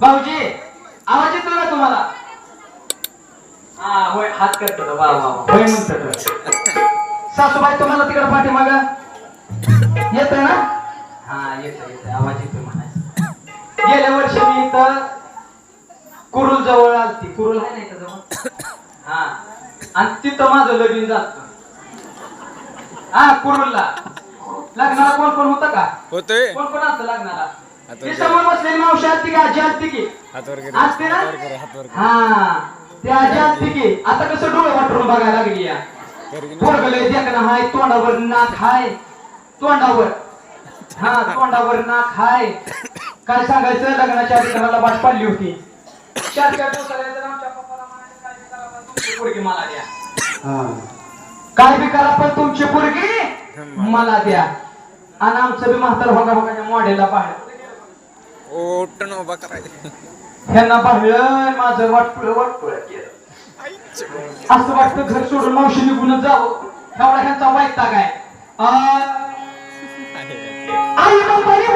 भाऊजी आवाज येतो ना तुम्हाला? हा होय हात करतो. वा वा. होय. सासूबाई तुम्हाला तिकडे पाठीमाग? येत ना? हा येत येत आवाज येतो म्हणायचं. गेल्या वर्षी मी इथं कुरुल जवळ आलती. कुरुल आहे नाही का जवळ? हा. आणि तिथं माझं लगीन जात हा कुरुलला. लग्नाला कोण कोण होतं का? होतोय. कोण कोण असतं लग्नाला? ती समोर बसलेली मावशी असते की? आजी असते की? असते ना? हा. ते आजी असते की. आता कसं डोळे वाटून बघायला लागली या. वर गेले. पोरगले देखणं हाय तोंडावर नाक हाय. तोंडावर. हा तोंडावर नाक हाय. काय सांगायचं? लग्नाच्या आधी घराला वाट पाडली होती. चार चार दिवसाला येतं आमच्या पप्पाला म्हणायचं, काय बी करा पण तुमची पोरगी मला द्या. काय बी करा पण तुमची पोरगी मला द्या. आणि आमचं बी म्हातार बघा बघा मॉडेलला पाहिलं ओटण उभा करायचं. त्यांना पाहिलं माझं वाटपुळ वाटपुळ असं वाटतं घर सोडून मावशी निघून जावं. एवढा ह्यांचा वैताग काय? आई बापाने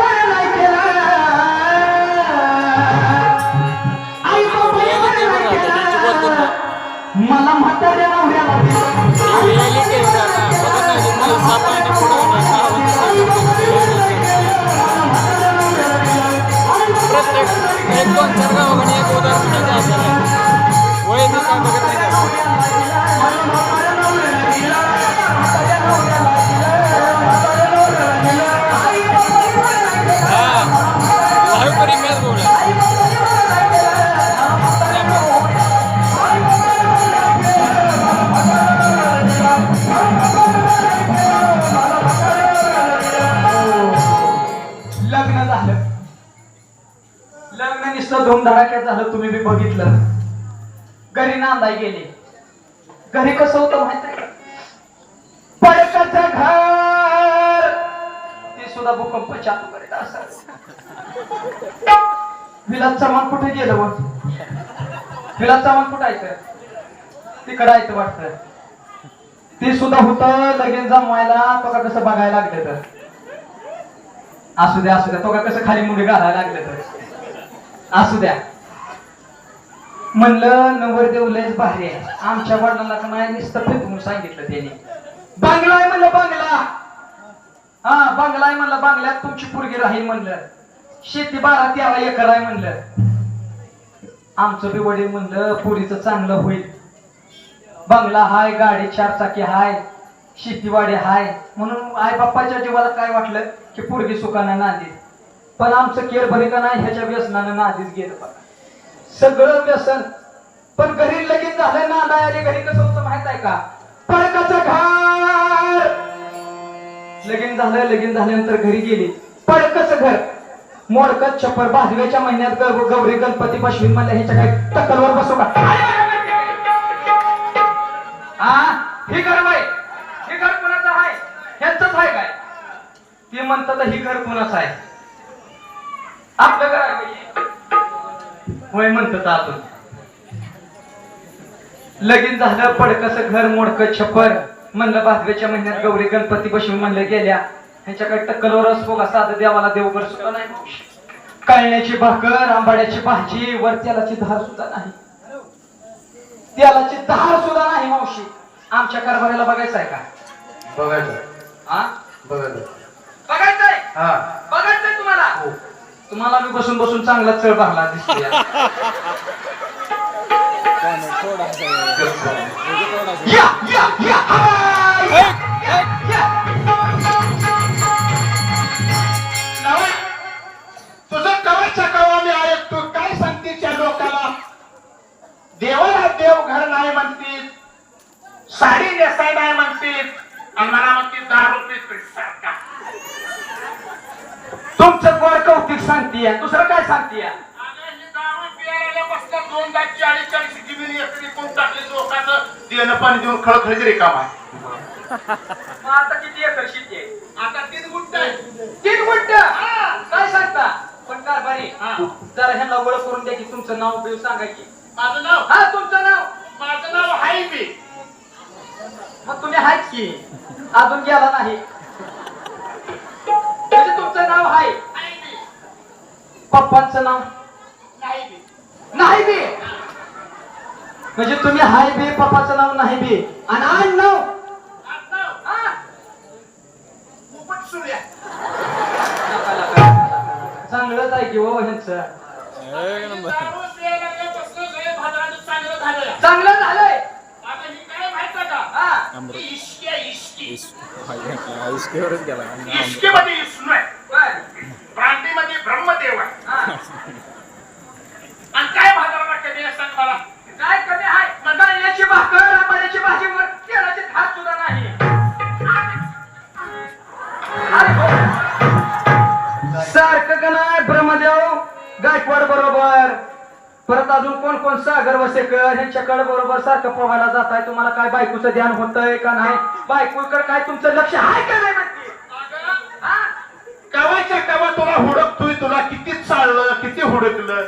घरी नांदाय गेले. घरी कसं होतं माहीत पडकाचं घर. ते सुद्धा भूकंप चालू करीत असत विलास चव्हाण कुठे गेलं मग विलास चव्हाण कुठं आहे तिकडं आहे वाटतं. ते सुद्धा होतं लगेच जमवायला. तो का कसं बघायला लागलं तर? असू द्या असू द्या. तो का कसं खाली मुली घालायला लागले तर? असू द्या. म्हणलं नवरदेव लयच भारी आहे. आमच्या वडिलांना का नाही नुसतं फेकून सांगितलं त्यांनी. बांगला आहे म्हणलं बांगला. हा बांगला आहे म्हणलं बांगल्यात तुमची पोरगी राहील म्हणलं. शेती बारा त्याला एकर आहे म्हणलं. आमचं बी वडील म्हणलं पुरीचं चांगलं होईल. बंगला हाय गाडी चार चाकी हाय शेतीवाडी हाय. म्हणून आई बाप्पाच्या जीवाला काय वाटलं की पोरगी सुखानं नांदी पण आमचं केर भले का नाही ह्याच्या व्यसनानं नादीच गेलं बघा. सगळं व्यसन. पण घरी लगीन झालं ना आली घरी कसं होतं माहीत आहे का? पडकाचं घर! लगीन झालं लगीन झाल्यानंतर घरी गेली. पडकच घर. मोडकत छप्पर भाजव्याच्या महिन्यात ग- गौरी गणपती बसवीन म्हणलं ह्याच्या काही टक्कलवर बसू का हा ही घर बाई. हे घर कोणाचं आहे? ह्यांचंच आहे काय? ते म्हणतात ही घर कोणाचं आहे? आपलं घर आहे होय म्हणतात आपण. लगीन झालं पडकस घर मोडक छप्पर. म्हणलं भाजव्याच्या महिन्यात गौरी गणपती बसवून म्हणलं गेल्या. ह्यांच्याकडे टक्कलवर असतो का साधं देवाला देवघर सुद्धा नाही. कळण्याची भाकर आंबाड्याची भाजी वर तेलाची धार सुद्धा नाही. तेलाची धार सुद्धा नाही मावशी. आमच्या कारभाराला बघायचं आहे का? बघायचं. हा बघायचं. बघायचंय हा. बघायचंय तुम्हाला? तुम्हाला मी बसून बसून चांगला चळ भरला आहे. या या या कोण टाकले लोकांचं. देणं पाणी देऊन खळखळीत रिकाम आहे. आता किती एकर शेती आहे? आता तीन आहे. तीन गुंठ? काय सांगता? पण कारभारी हा. जरा ह्यांना ओळख करून द्या की तुमचं नाव बिव सांगा की. माझं नाव? हा तुमचं नाव? माझं नाव हाय बी मग तुम्ही आहेत की? अजून गेला नाही. म्हणजे तुमचं नाव हाय. पप्पांचं नाव? नाही बी. नाही बी म्हणजे तुम्ही हाय बी पप्पाचं नाव नाही बी. आणि आण नाव? हा. चांगलंच आहे की हो ह्यांचं चांगलं झालं चांगलं झालंय आता ही कोण सागर वसेकर ह्यांच्याकडे बरोबर सारखं पोहायला जात आहे. तुम्हाला काय बायकोचं ध्यान होतंय का नाही? बायकोकडे काय तुमचं लक्ष आहे का नाही म्हणते अगं, हा? कवाच्या कवा तुला हुडकतोय? तुला किती चाललं किती हुडकलं?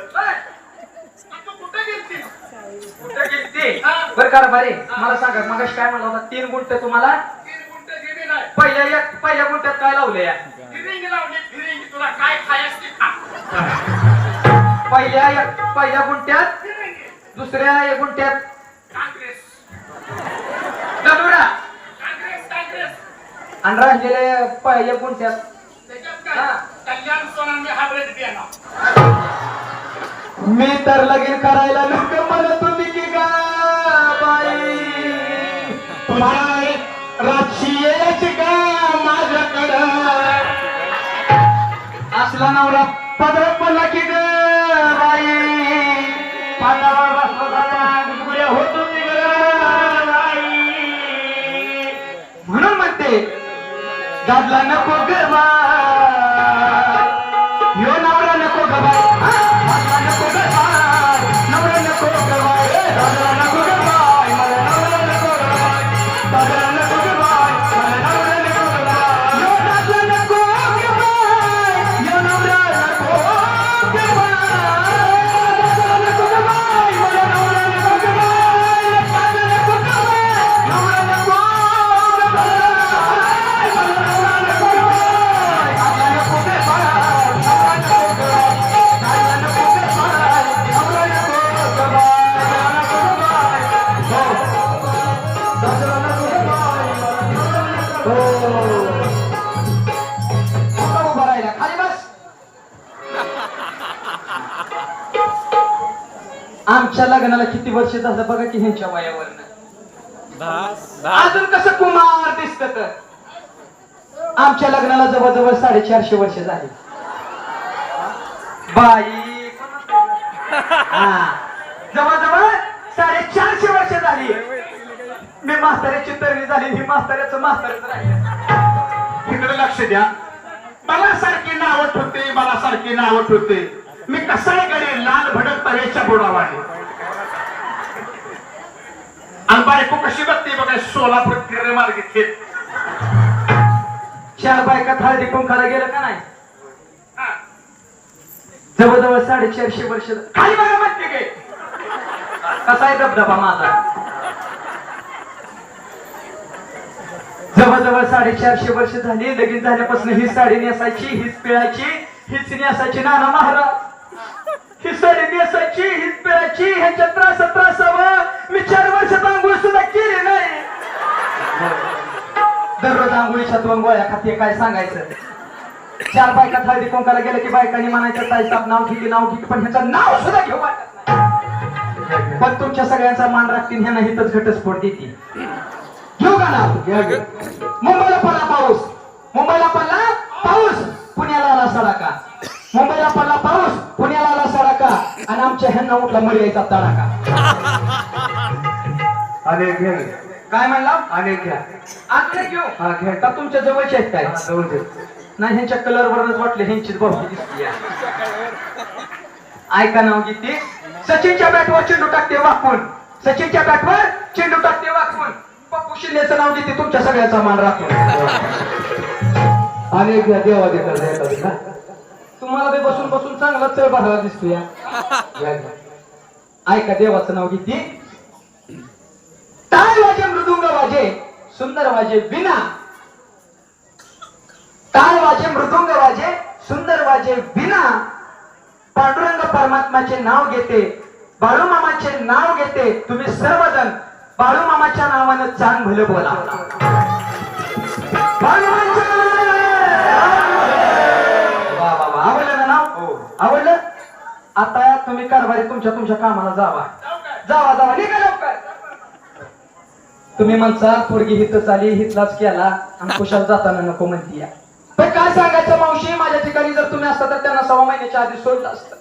बर. का बरे मला सांगा मग काय म्हणलं होता? तीन गुंठ तुम्हाला? पहिल्या एक पहिल्या गुंठ्यात काय लावले पहिल्या एक पहिल्या फिरिंगी दुसऱ्या एक गुंठ्यात काँग्रेस. गरुडा काँग्रेस काँग्रेस. आणि हा. मी तर लगीन करायला नको म्हणत होती की गा बाई. तुझ्या रातची यायची का माझ्याकडं. असला नवरा पदर पडला की ग बाई. पाटावर बसला जाता गुदगुल्या म्हणून म्हणते दादला नको ग आमच्या लग्नाला किती वर्ष झालं बघा की ह्यांच्या वयावरनं. अजून कसं कुमार दिसत तर? आमच्या लग्नाला जवळजवळ साडेचारशे वर्ष झाली. बाई. जवळजवळ साडेचारशे वर्ष झाली. मी म्हाताऱ्याची तरणी झाली ही म्हाताऱ्याचं म्हातारच राहिलं. इकडे लक्ष द्या. मला सारखी नावट होते मला सारखी नावट होते मी कसाही कडे लाल भडक तव्याच्या बुडावाने आणि बायको कशी बघते बघा सोलापूर किरे मार्गे खेळ चार बायका हळदी कुंकाला गेलं का नाही. जवळजवळ साडेचारशे वर्ष खाली बघा म्हणते काय कसा आहे धबधबा माझा? जवळजवळ साडेचारशे वर्ष झाली लगीन झाल्यापासून ही साडी नेसायची हीच पिळायची हीच नेसायची. नाना महाराज ही साडी नेसायची हीच पिळायची ह्यांच्या त्रास त्रासावं मी चार वर्षात आंघोळ सुद्धा केली नाही. दररोज आंघोळीच्या दोन गोळ्या खाते काय सांगायचं? चार बायका हळदी कुंकाला गेलं की बायकांनी म्हणायचं ताईसाहेब नाव घेतली नाव ठीक पण ह्याचं नाव सुद्धा घेऊ वाटत पण तुमच्या सगळ्यांचा मान राखतील ह्यांना हिथच घटस्फोट देतील घेऊ का नाव? मुंबईला पडला पाऊस. मुंबईला पडला पाऊस. पुण्याला आला सडाका. मुंबईला पडला पाऊस पुण्याला आला सडाका आणि आमच्या ह्यांना उठला मर्यायचा तडाका अनेक घ्या काय म्हणला अनेक घ्या आता घेऊ हा घ्या का तुमच्या जवळचे आहेत काय जवळ नाही ह्यांच्या कलर वरच वाटले ह्यांचीच भावकी दिसती ऐका नाव गीते सचिनच्या बॅटवर चेंडू टाकते वाकून सचिनच्या बॅटवर चेंडू टाकते वाकून पप्पू शिंदेचं नाव घेते तुमच्या सगळ्यांचा मान राखून अनेक घ्या देवा देतात तुम्हाला बी बसून बसून चांगला चळ बघायला दिसतो या ऐका देवाचं नाव किती टाळ वाजे मृदुंग वाजे सुंदर वाजे विना टाळ वाजे मृदुंग वाजे सुंदर वाजे विना पांडुरंग परमात्माचे नाव घेते. बाळूमामाचे नाव घेते. तुम्ही सर्वजण बाळूमामाच्या नावानं चांग भलं बोला. बाळूमामाच्या नावानं! वा वा वा आवडलं ना नाव आवडलं आता तुम्ही कारभारी तुमच्या तुमच्या कामाला जावा. जावा जावा निघा लवकर. तुम्ही म्हणता पोरगी हितच आली हितलाच केला आणि कुशाल जाताना नको म्हणती या. पण काय सांगायचं मावशी? माझ्या ठिकाणी जर तुम्ही असता तर त्यांना सव्वा महिन्याच्या आधी सोडलं असतं.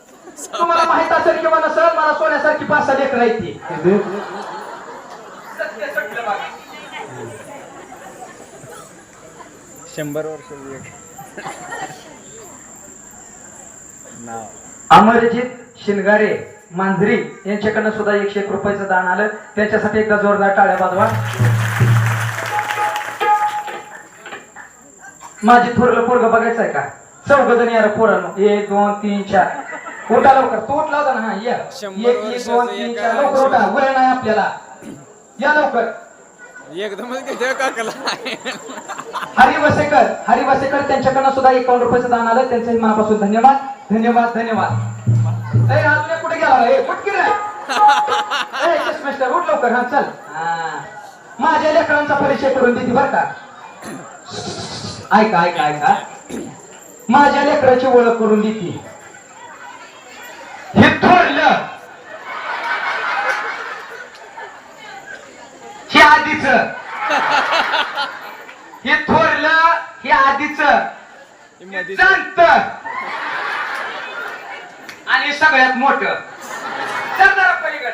तुम्हाला माहीत असेल किंवा नसेल मला सोन्यासारखी पाच सहा लेकर आहेत ती किती? शंभर वर्ष नाव. अमरजित शिनगारे मांजरी यांच्याकडनं सुद्धा एकशे एक रुपयाचं दान आलं. त्यांच्यासाठी एकदा जोरदार टाळ्या वाजवा. माझी थोरलं पोरग बघायचं आहे का? चौघ जण यार पोरांनो. एक दोन तीन चार. उठा लवकर. तू उठला होता ना? हा या. एक एक दोन तीन चार. लवकर उठा. वय नाही आपल्याला. या लवकर. हरी वसेकर हरी वसेकर त्यांच्याकडनं सुद्धा एकावन्न रुपयाचं दान आलं. त्यांचंही मनापासून धन्यवाद. धन्यवाद धन्यवाद. ए अजून कुठे गेला? ए कुठे रे. ए मिस्टर उठ लवकर हा चल. माझ्या लेकरांचा परिचय करून देते बर का. ऐका ऐका ऐका. माझ्या लेकराची ओळख करून देते. हे थोरलं हे आधीच. हे थोरलं हे आधीच. जाणत आणि सगळ्यात मोठ. पलीकड.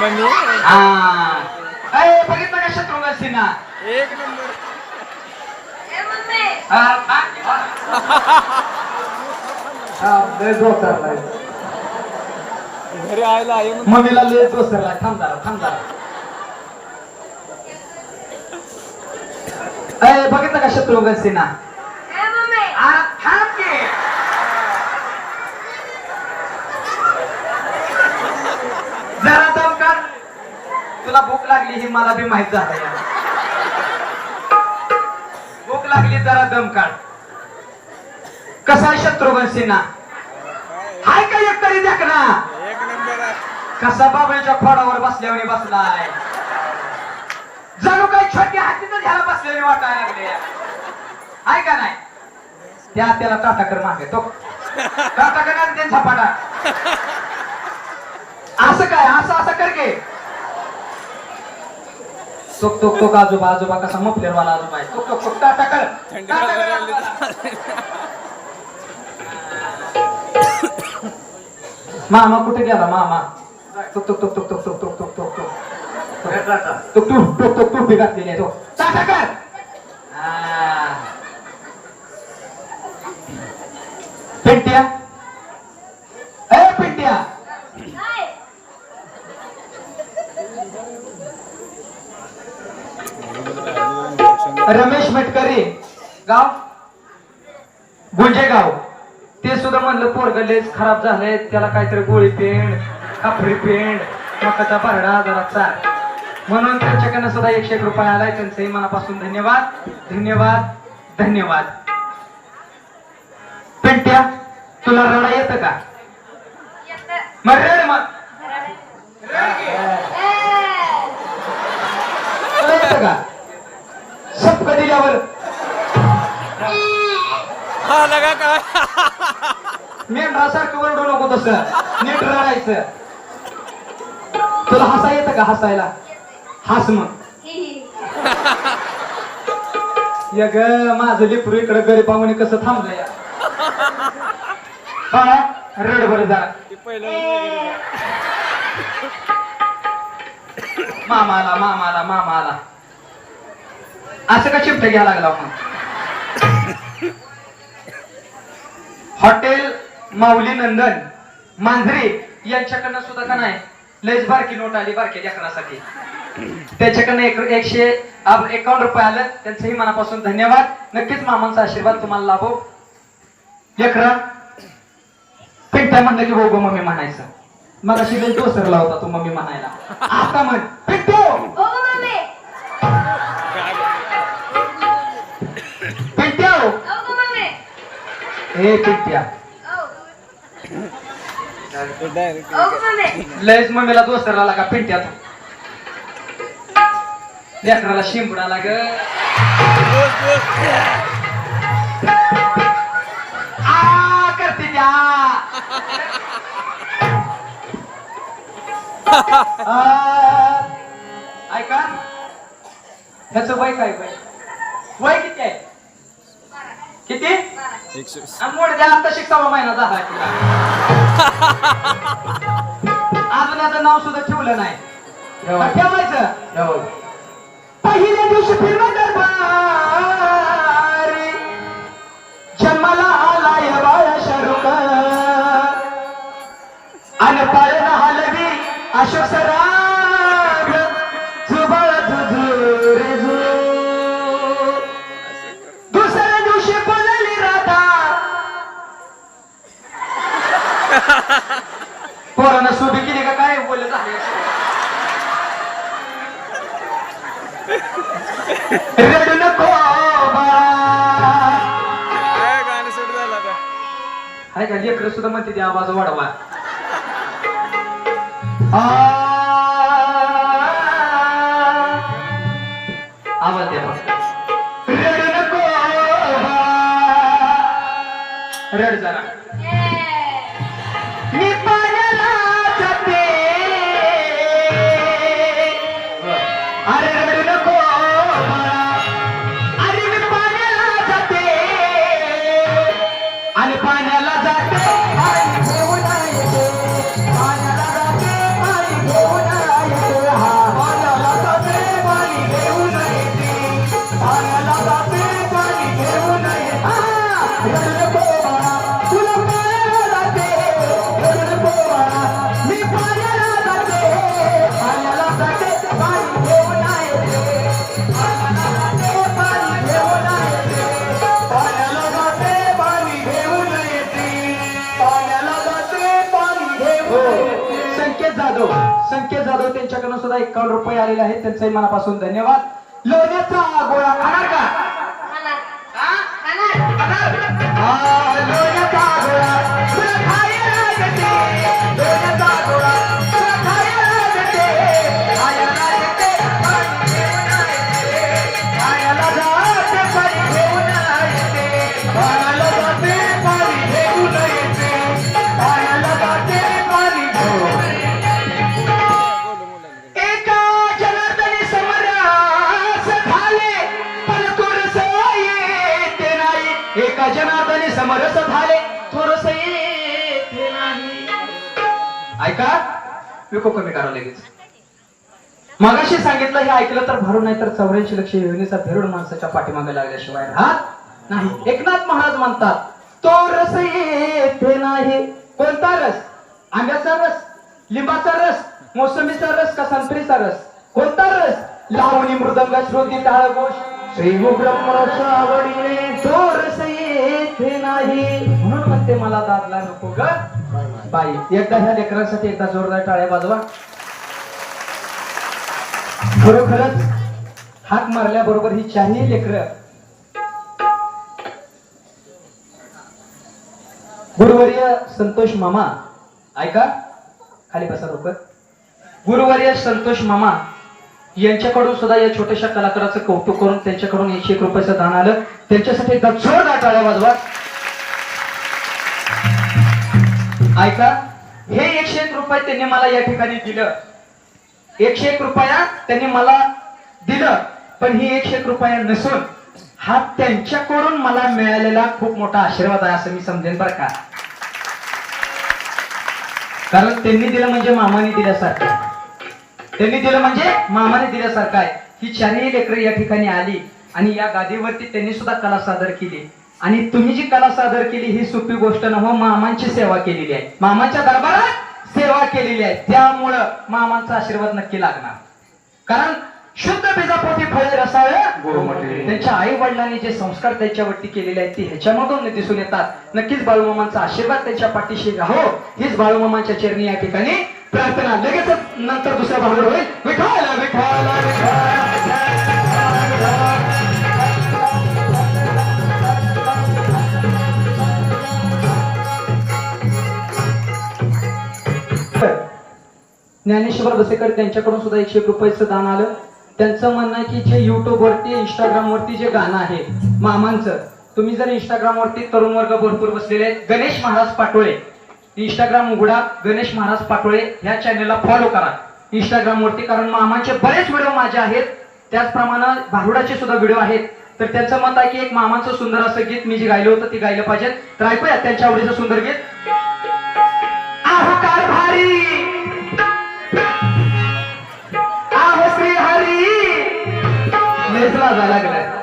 मम्मी? बघितलं का शत्रुघ्न सिन्हा? एक नंबर. हा, हा, हा. हा, लय जोरदार आहे. घरी आयला म्हणून. मम्मीला जरा थांब जरा. अय बघितलं का शत्रुघ्न सिन्हा आ, थांब की. जरा दम काढ तुला भूक लागली ही मला बी माहीत झालं या. भूक लागली जरा दम काढ. कसा आहे शत्रुघ्न सिन्हा हाय का एक तरी देख ना एक नंबर आहे कसा बाबळीच्या खोडावर बसल्यावर बसलाय? जणू काही छोट्या हातीतच ह्याला बसलेले वाटायला लागले. आहे का नाही? त्या त्याला टाटाकर मागे तो. टाटाकर आणि ते झपाटा असं काय? असं असं कर गे टोक टोक टोक आजोबा आजोबा कसा मफलेर वाला आजोबा आहे. टोक टोक टोक टाटाकर मामा कुठे गेला? मामा. टुक टुक टुक टुक टुक टुक टुक टुक टुक टुक टुक टुक टुक टुक टुक घातलेली आहे तो टाटा कर पिंट्या ए पिंट्या रमेश मेटकरी गाव? गुंजेगाव. ते सुद्धा म्हणलं पोरगलेच खराब झालेत त्याला काहीतरी गोळी पेंड खापरी पेंड मकाचा भरडा जरा चाल म्हणून त्यांच्याकडनं सुद्धा एकशे एक रुपये आलाय. त्यांचंही मनापासून धन्यवाद धन्यवाद धन्यवाद. पेंट्या तुला रडा येतं का? मग रड मग. येतं का? हा लगा काय मेंढरासारखं ओरडू नको तसं. नीट रडायचं. तुला हसा येतं का हसायला? हस मग. या ग माझं लिपरू इकडे गरीब पाहुणे कसं थांबलं या बाळा रड बर जा मामाला मामाला मामाला. असं का शिफ्ट घ्यायला लागला मग? हॉटेल माऊली नंदन मांजरी यांच्याकडनं सुद्धा का नाही? लयच बारकी नोट आली बारक्या लेकरासाठी. त्याच्याकडनं एक एकशे अब- एकावन्न रुपये आलं. त्यांचंही मनापासून धन्यवाद. नक्कीच मामांचा आशीर्वाद तुम्हाला लाभो. लेकरा पिंट्या म्हणलं की हो गो मम्मी म्हणायचं. मग अशी लई दोसरला होता तू मम्मी म्हणायला. आता म्हण ओ मम्मी. पिंट्या हे पिंट्या. ओ डायरेक्ट लयच मम्मीला दोसरला लागा पिंट्यात? लेकराला शिंपडा लाग. करते त्या. ऐका. ह्याचं वय काय वय? वय किती आहे? किती? एकशे आणि मोठ्या आता महिना झाला अजून याचं नाव सुद्धा ठेवलं नाही ठेवा. ठेवायचं ठेवा. पहिल्या दिवशी फिरवा सुद्धा म्हणते ते आवाज वाढवा. त्यांच्याकडून सुद्धा एकावन्न रुपये आलेले आहेत. त्यांचंही मनापासून धन्यवाद. लोण्याचा गोळा का? विको कमी करा लगेच मगाशी सांगितलं हे ऐकलं तर भरून नाही तर चौऱ्याऐंशी लक्ष योजनेचा भेरूड माणसाच्या पाठीमागे लागल्याशिवाय. राहत नाही. एकनाथ महाराज म्हणतात तो रस येथे नाही. कोणता रस? आंब्याचा रस लिंबाचा रस मोसंबीचा रस का संत्रीचा रस? कोणता रस? लावणी मृदंग श्रोती टाळघोष श्री ब्रह्मरस आवडीने तो रस येथे नाही. म्हणून म्हणते मला दादला नको ग. बाई एकदा ह्या लेकरांसाठी एकदा जोरदार टाळ्या वाजवा. खरोखरच हाक मारल्याबरोबर ही चारही लेकर गुरुवर्य संतोष मामा ऐका खाली बसा लवकर. गुरुवर्य संतोष मामा यांच्याकडून सुद्धा या छोट्याशा कलाकाराचं कौतुक करून त्यांच्याकडून एकशे एक रुपयाचं दान आलं. त्यांच्यासाठी एकदा जोरदार टाळ्या वाजवा. ऐका हे एकशे एक रुपये त्यांनी मला या ठिकाणी दिलं. एकशे एक रुपया त्यांनी मला दिलं पण ही एकशे एक रुपया नसून हा त्यांच्याकडून मला मिळालेला खूप मोठा आशीर्वाद आहे असं मी समजेन बरं का. कारण त्यांनी दिलं म्हणजे मामाने दिल्यासारखं त्यांनी दिलं म्हणजे मामाने दिल्यासारखं आहे. ही चारही लेकरं या ठिकाणी आली आणि या गादीवरती त्यांनी सुद्धा कला सादर केली. आणि तुम्ही जी कला सादर केली ही सोपी गोष्ट न हो मामांची सेवा केलेली आहे. मामाच्या दरबारात सेवा केलेली आहे. त्यामुळं मामांचा आशीर्वाद नक्की लागणार. कारण शुद्ध बीजापोटी फळे रसाळ गोमटे. त्यांच्या आई वडिलांनी जे संस्कार त्याच्यावरती केलेले आहेत ते ह्याच्यामधून दिसून येतात. नक्कीच बाळूमामांचा आशीर्वाद त्यांच्या पाठीशी राहो. हीच बाळूमामांच्या चरणी या ठिकाणी प्रार्थना. लगेच नंतर दुसरा भाग होईल. विठाला विठाला ज्ञानेश्वर बसेकर त्यांच्याकडून सुद्धा एकशे रुपयाचं दान आलं. त्यांचं म्हणणं आहे की जे युट्यूबवरती इंस्टाग्रामवरती इंस्टाग्राम वरती जे गाणं आहे मामांचं तुम्ही जर इंस्टाग्राम वरती तरुण वर्ग भरपूर बसलेले आहेत गणेश महाराज पाटोळे. इंस्टाग्राम उघडा गणेश महाराज पाटोळे ह्या चॅनलला फॉलो करा. इंस्टाग्राम वरती कारण मामांचे बरेच व्हिडिओ माझे आहेत. त्याचप्रमाणे भारुडाचे सुद्धा व्हिडिओ आहेत. तर त्यांचं मत आहे की एक मामांचं सुंदर असं गीत मी जे गायलं होतं ते गायलं पाहिजे. तर ऐकूया त्यांच्या आवडीचं सुंदर गीत. लेसला जायला लागलाय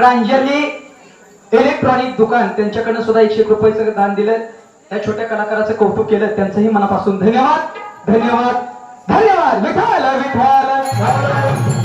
प्रांजली इलेक्ट्रॉनिक दुकान त्यांच्याकडनं सुद्धा एकशे रुपयाचं दान दिलं. त्या छोट्या कलाकाराचं कौतुक केलं. त्यांचंही मनापासून धन्यवाद. धन्यवाद. धन्यवाद. विठाल विठाल